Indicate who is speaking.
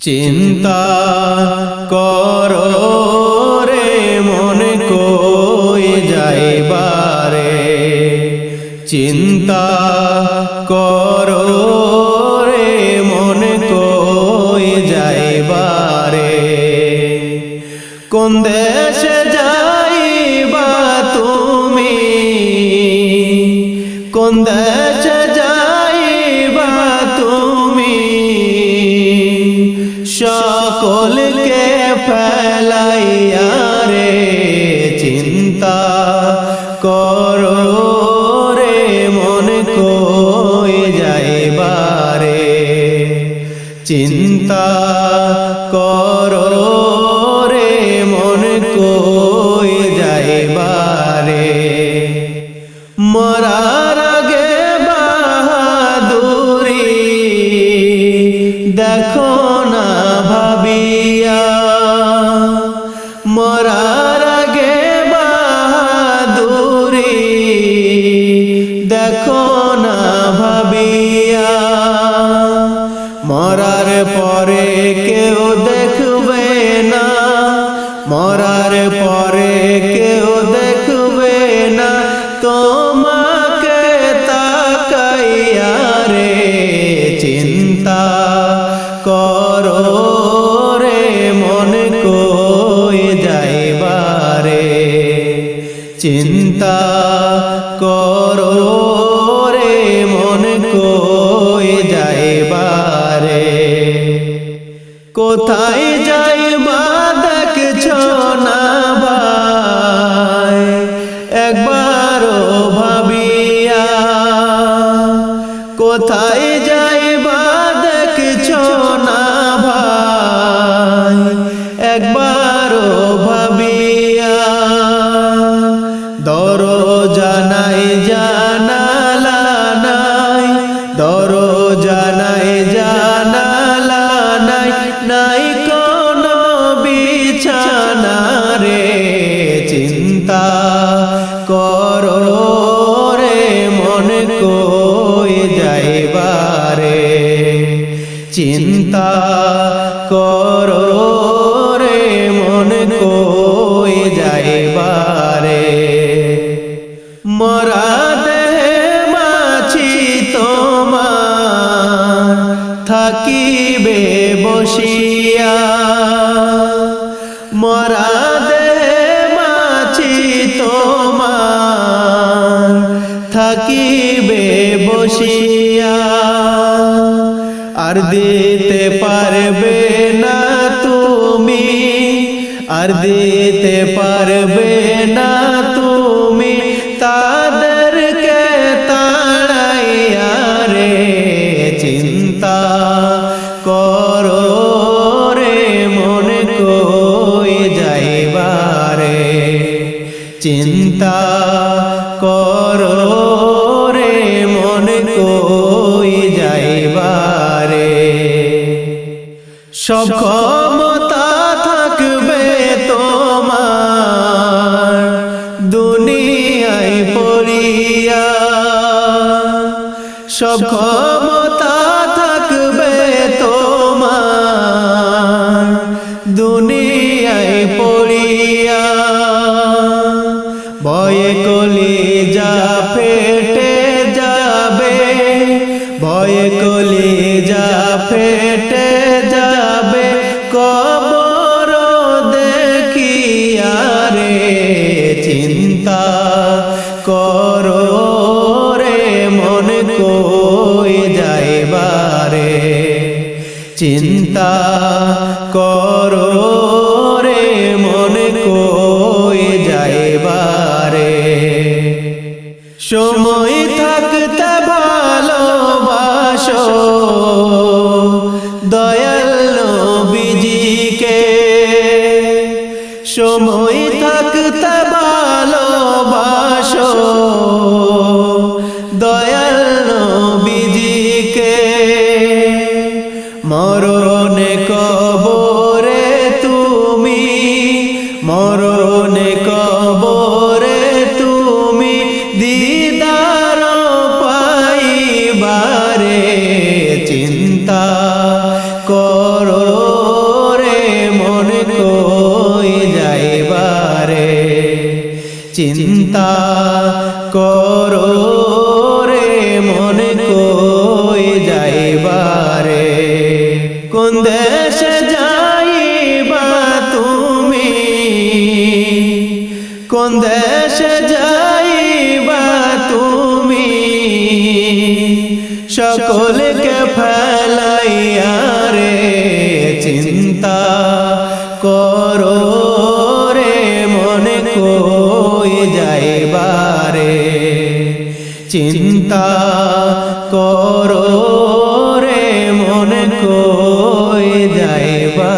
Speaker 1: চিন্তা করো রে, মন কই যাইবারে। চিন্তা করো রে, মন কই যাইবারে। কোন দেশে যাইবা তুমি? কোন দেশে ফেলাইয়া রে, চিন্তা করো রে, মন কই যাইবারে চিন্তা করো রে, মন কই যাইবারে বাহাদুরি দেখো না ভাবিয়া। না, মরার পরে কেউ দেখবে না, তোমাকে তাকাইয়া রে, চিন্তা করো রে, মন কই যাইবারে চিন্তা করো রে, মন কই যাইবারে কোথায় চিন্তা করো রে, মন কই যাইবারে। মরা দেহে মাছি তোমার, থাকিবে বসিয়া। মরা মাছি তোমার, থাকিবে বসিয়া। আর দিতে পারবে না তুমি, আর দিতে পারবে না তুমি তাদেরকে তাড়াইয়া রে চিন্তা করো রে, মন কই যাইবারে। চিন্তা করো সব ক্ষমতা থাকবে তোমার। দুনিয়ায় পড়িয়া সব ক্ষমতা থাকবে তোমার। দুনিয়ায় পড়িয়া ভয়ে কলি যা ফেটে চিন্তা করো রে মন কই যাইবারে সময় থাকতে ভালোবাসো দয়াল নবীজিকে। সময় থাকতে ভালোবাসো মরণ কবরে তুমি, মরণ কবরে তুমি দিদার পাইবারে চিন্তা করে মন কই যাইবারে? চিন্তা করো রে কোন দেশ যাইবা তুমি? সকলকে ফেলাইয়া রে চিন্তা করো রে, মনে কই যাইবারে চিন্তা করো রে, মনে কই যাইবা